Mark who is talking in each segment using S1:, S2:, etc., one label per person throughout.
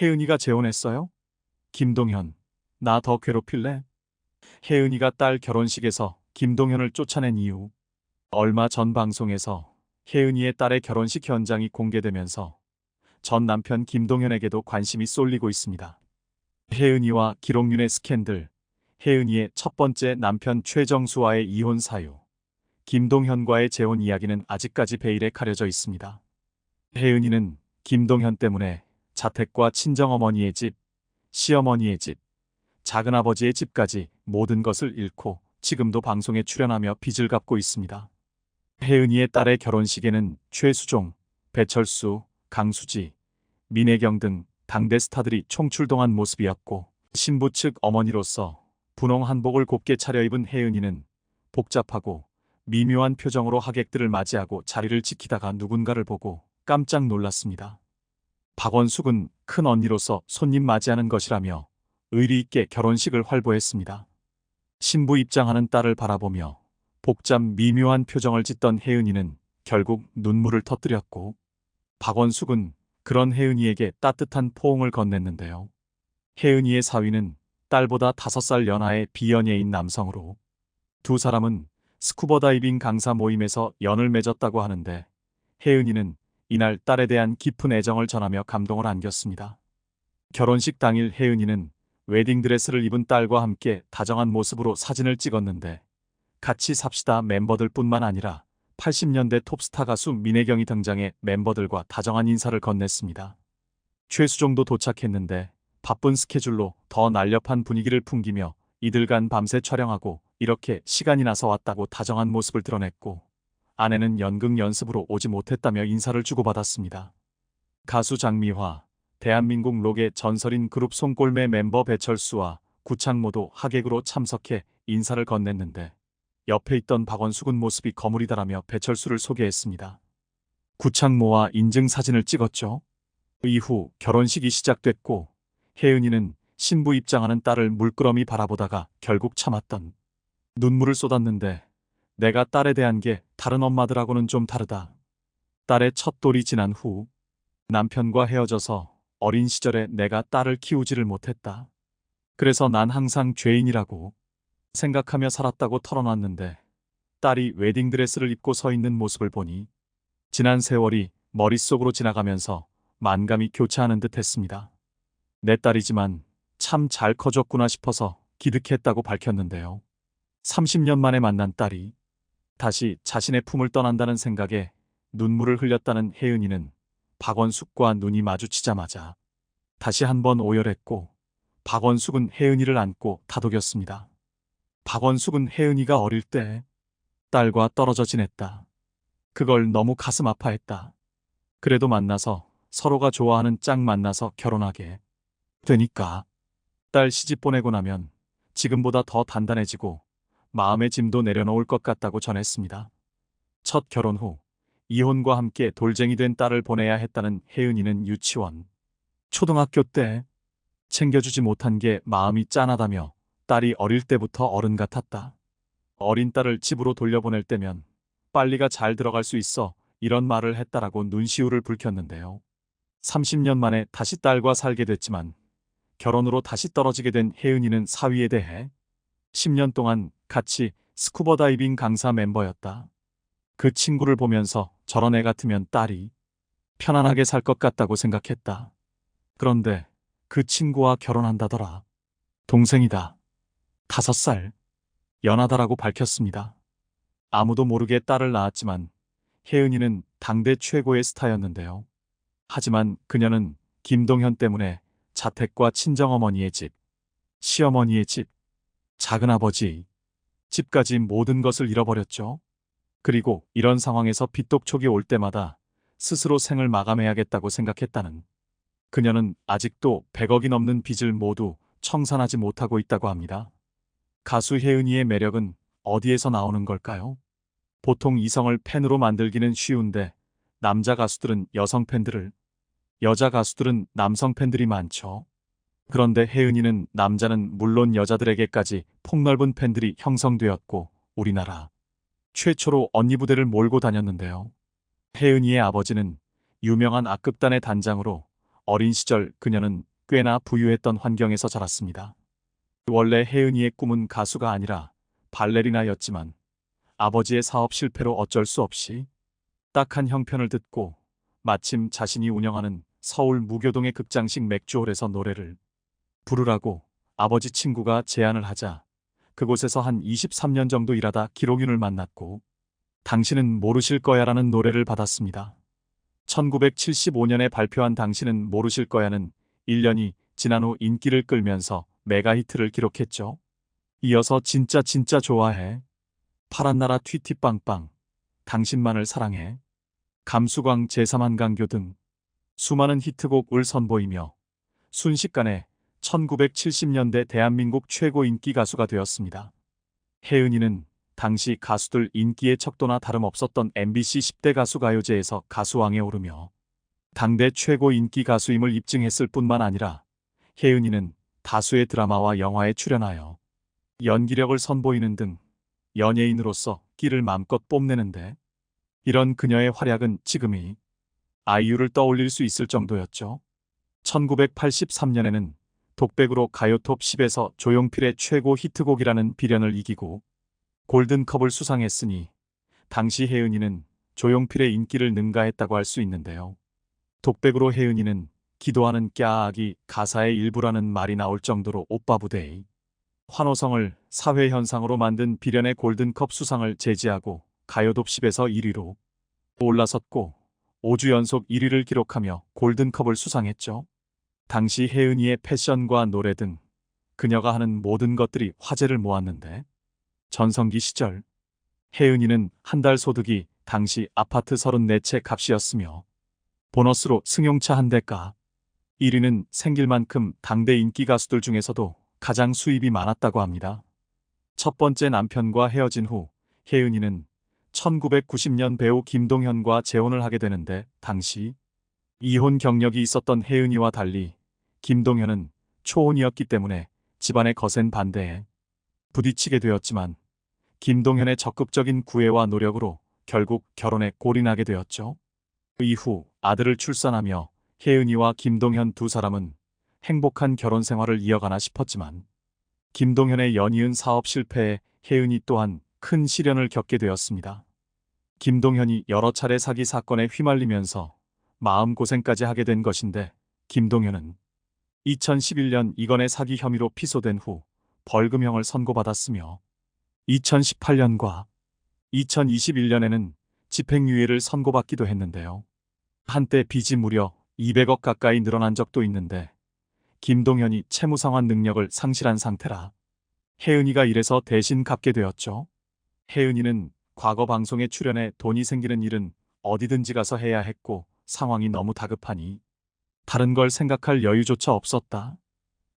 S1: 혜은이가 재혼했어요? 김동현, 나 더 괴롭힐래? 혜은이가 딸 결혼식에서 김동현을 쫓아낸 이유. 얼마 전 방송에서 혜은이의 딸의 결혼식 현장이 공개되면서 전 남편 김동현에게도 관심이 쏠리고 있습니다. 혜은이와 기록윤의 스캔들, 혜은이의 첫 번째 남편 최정수와의 이혼 사유, 김동현과의 재혼 이야기는 아직까지 베일에 가려져 있습니다. 혜은이는 김동현 때문에 자택과 친정어머니의 집, 시어머니의 집, 작은아버지의 집까지 모든 것을 잃고 지금도 방송에 출연하며 빚을 갚고 있습니다. 혜은이의 딸의 결혼식에는 최수종, 배철수, 강수지, 민혜경 등 당대 스타들이 총출동한 모습이었고 신부 측 어머니로서 분홍 한복을 곱게 차려입은 혜은이는 복잡하고 미묘한 표정으로 하객들을 맞이하고 자리를 지키다가 누군가를 보고 깜짝 놀랐습니다. 박원숙은 큰 언니로서 손님 맞이하는 것이라며 의리 있게 결혼식을 활보했습니다. 신부 입장하는 딸을 바라보며 복잡 미묘한 표정을 짓던 혜은이는 결국 눈물을 터뜨렸고 박원숙은 그런 혜은이에게 따뜻한 포옹을 건넸는데요. 혜은이의 사위는 딸보다 5살 연하의 비연예인 남성으로 두 사람은 스쿠버 다이빙 강사 모임에서 연을 맺었다고 하는데 혜은이는 이날 딸에 대한 깊은 애정을 전하며 감동을 안겼습니다. 결혼식 당일 혜은이는 웨딩드레스를 입은 딸과 함께 다정한 모습으로 사진을 찍었는데 같이 삽시다 멤버들 뿐만 아니라 80년대 톱스타 가수 민혜경이 등장해 멤버들과 다정한 인사를 건넸습니다. 최수종도 도착했는데 바쁜 스케줄로 더 날렵한 분위기를 풍기며 이들간 밤새 촬영하고 이렇게 시간이 나서 왔다고 다정한 모습을 드러냈고 아내는 연극 연습으로 오지 못했다며 인사를 주고받았습니다. 가수 장미화, 대한민국 록의 전설인 그룹 송골매 멤버 배철수와 구창모도 하객으로 참석해 인사를 건넸는데 옆에 있던 박원숙은 모습이 거무리다라며 배철수를 소개했습니다. 구창모와 인증 사진을 찍었죠. 이후 결혼식이 시작됐고 혜은이는 신부 입장하는 딸을 물끄러미 바라보다가 결국 참았던 눈물을 쏟았는데 내가 딸에 대한 게 다른 엄마들하고는 좀 다르다. 딸의 첫 돌이 지난 후 남편과 헤어져서 어린 시절에 내가 딸을 키우지를 못했다. 그래서 난 항상 죄인이라고 생각하며 살았다고 털어놨는데 딸이 웨딩드레스를 입고 서 있는 모습을 보니 지난 세월이 머릿속으로 지나가면서 만감이 교차하는 듯 했습니다. 내 딸이지만 참 잘 커졌구나 싶어서 기득했다고 밝혔는데요. 30년 만에 만난 딸이 다시 자신의 품을 떠난다는 생각에 눈물을 흘렸다는 혜은이는 박원숙과 눈이 마주치자마자 다시 한번 오열했고 박원숙은 혜은이를 안고 다독였습니다. 박원숙은 혜은이가 어릴 때 딸과 떨어져 지냈다. 그걸 너무 가슴 아파했다. 그래도 만나서 서로가 좋아하는 짝 만나서 결혼하게 되니까 딸 시집 보내고 나면 지금보다 더 단단해지고 마음의 짐도 내려놓을 것 같다고 전했습니다. 첫 결혼 후 이혼과 함께 돌쟁이 된 딸을 보내야 했다는 혜은이는 유치원, 초등학교 때 챙겨주지 못한 게 마음이 짠하다며 딸이 어릴 때부터 어른 같았다. 어린 딸을 집으로 돌려보낼 때면 빨리가 잘 들어갈 수 있어 이런 말을 했다라고 눈시울을 붉혔는데요. 30년 만에 다시 딸과 살게 됐지만 결혼으로 다시 떨어지게 된 혜은이는 사위에 대해 10년 동안 같이 스쿠버 다이빙 강사 멤버였다. 그 친구를 보면서 저런 애 같으면 딸이 편안하게 살 것 같다고 생각했다. 그런데 그 친구와 결혼한다더라. 동생이다. 다섯 살. 연하다라고 밝혔습니다. 아무도 모르게 딸을 낳았지만 혜은이는 당대 최고의 스타였는데요. 하지만 그녀는 김동현 때문에 자택과 친정어머니의 집, 시어머니의 집, 작은아버지, 집까지 모든 것을 잃어버렸죠. 그리고 이런 상황에서 빚독촉이 올 때마다 스스로 생을 마감해야겠다고 생각했다는 그녀는 아직도 100억이 넘는 빚을 모두 청산하지 못하고 있다고 합니다. 가수 혜은이의 매력은 어디에서 나오는 걸까요? 보통 이성을 팬으로 만들기는 쉬운데 남자 가수들은 여성 팬들을, 여자 가수들은 남성 팬들이 많죠. 그런데 혜은이는 남자는 물론 여자들에게까지 폭넓은 팬들이 형성되었고 우리나라 최초로 언니 부대를 몰고 다녔는데요. 혜은이의 아버지는 유명한 악극단의 단장으로 어린 시절 그녀는 꽤나 부유했던 환경에서 자랐습니다. 원래 혜은이의 꿈은 가수가 아니라 발레리나였지만 아버지의 사업 실패로 어쩔 수 없이 딱한 형편을 듣고 마침 자신이 운영하는 서울 무교동의 극장식 맥주홀에서 노래를 부르라고 아버지 친구가 제안을 하자 그곳에서 한 23년 정도 일하다 기록윤을 만났고 당신은 모르실 거야라는 노래를 받았습니다. 1975년에 발표한 당신은 모르실 거야는 1년이 지난 후 인기를 끌면서 메가 히트를 기록했죠. 이어서 진짜 진짜 좋아해. 파란 나라 튀티빵빵. 당신만을 사랑해. 감수광 제3한강교 등 수많은 히트곡을 선보이며 순식간에 1970년대 대한민국 최고 인기 가수가 되었습니다. 혜은이는 당시 가수들 인기의 척도나 다름없었던 MBC 10대 가수 가요제에서 가수왕에 오르며 당대 최고 인기 가수임을 입증했을 뿐만 아니라 혜은이는 다수의 드라마와 영화에 출연하여 연기력을 선보이는 등 연예인으로서 끼를 마음껏 뽐내는데 이런 그녀의 활약은 지금이 아이유를 떠올릴 수 있을 정도였죠. 1983년에는 독백으로 가요톱 10에서 조용필의 최고 히트곡이라는 비련을 이기고 골든컵을 수상했으니 당시 혜은이는 조용필의 인기를 능가했다고 할 수 있는데요. 독백으로 혜은이는 기도하는 꺄악이 가사의 일부라는 말이 나올 정도로 오빠 부대의 환호성을 사회현상으로 만든 비련의 골든컵 수상을 제지하고 가요톱 10에서 1위로 올라섰고 5주 연속 1위를 기록하며 골든컵을 수상했죠. 당시 혜은이의 패션과 노래 등 그녀가 하는 모든 것들이 화제를 모았는데 전성기 시절 혜은이는 한 달 소득이 당시 아파트 34채 값이었으며 보너스로 승용차 한 대가 1위는 생길 만큼 당대 인기 가수들 중에서도 가장 수입이 많았다고 합니다. 첫 번째 남편과 헤어진 후 혜은이는 1990년 배우 김동현과 재혼을 하게 되는데 당시 이혼 경력이 있었던 혜은이와 달리 김동현은 초혼이었기 때문에 집안의 거센 반대에 부딪히게 되었지만 김동현의 적극적인 구애와 노력으로 결국 결혼에 골인하게 되었죠. 그 이후 아들을 출산하며 혜은이와 김동현 두 사람은 행복한 결혼 생활을 이어가나 싶었지만 김동현의 연이은 사업 실패에 혜은이 또한 큰 시련을 겪게 되었습니다. 김동현이 여러 차례 사기 사건에 휘말리면서 마음고생까지 하게 된 것인데 김동현은 2011년 이건의 사기 혐의로 피소된 후 벌금형을 선고받았으며 2018년과 2021년에는 집행유예를 선고받기도 했는데요. 한때 빚이 무려 200억 가까이 늘어난 적도 있는데 김동현이 채무상환 능력을 상실한 상태라 혜은이가 이래서 대신 갚게 되었죠. 혜은이는 과거 방송에 출연해 돈이 생기는 일은 어디든지 가서 해야 했고 상황이 너무 다급하니 다른 걸 생각할 여유조차 없었다.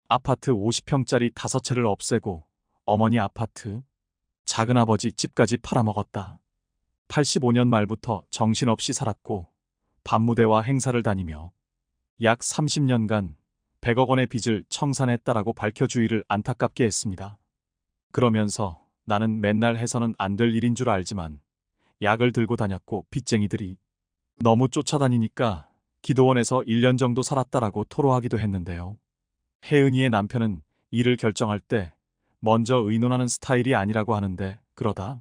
S1: 아파트 50평짜리 5채를 없애고 어머니 아파트, 작은아버지 집까지 팔아먹었다. 85년 말부터 정신없이 살았고 밤무대와 행사를 다니며 약 30년간 100억 원의 빚을 청산했다라고 밝혀 주의를 안타깝게 했습니다. 그러면서 나는 맨날 해서는 안 될 일인 줄 알지만 약을 들고 다녔고 빚쟁이들이 너무 쫓아다니니까 기도원에서 1년 정도 살았다라고 토로하기도 했는데요. 혜은이의 남편은 일을 결정할 때 먼저 의논하는 스타일이 아니라고 하는데 그러다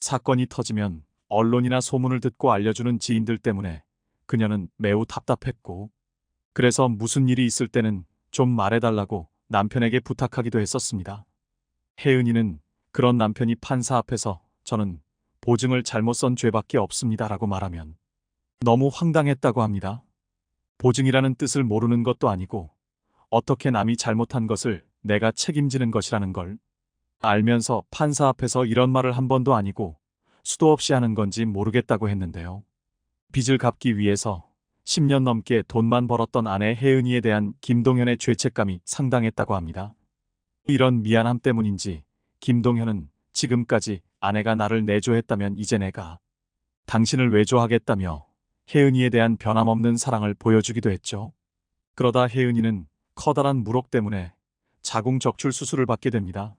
S1: 사건이 터지면 언론이나 소문을 듣고 알려주는 지인들 때문에 그녀는 매우 답답했고 그래서 무슨 일이 있을 때는 좀 말해달라고 남편에게 부탁하기도 했었습니다. 혜은이는 그런 남편이 판사 앞에서 저는 보증을 잘못 쓴 죄밖에 없습니다라고 말하면 너무 황당했다고 합니다. 보증이라는 뜻을 모르는 것도 아니고 어떻게 남이 잘못한 것을 내가 책임지는 것이라는 걸 알면서 판사 앞에서 이런 말을 한 번도 아니고 수도 없이 하는 건지 모르겠다고 했는데요. 빚을 갚기 위해서 10년 넘게 돈만 벌었던 아내 혜은이에 대한 김동현의 죄책감이 상당했다고 합니다. 이런 미안함 때문인지 김동현은 지금까지 아내가 나를 내조했다면 이제 내가 당신을 외조하겠다며 혜은이에 대한 변함없는 사랑을 보여주기도 했죠. 그러다 혜은이는 커다란 물혹 때문에 자궁 적출 수술을 받게 됩니다.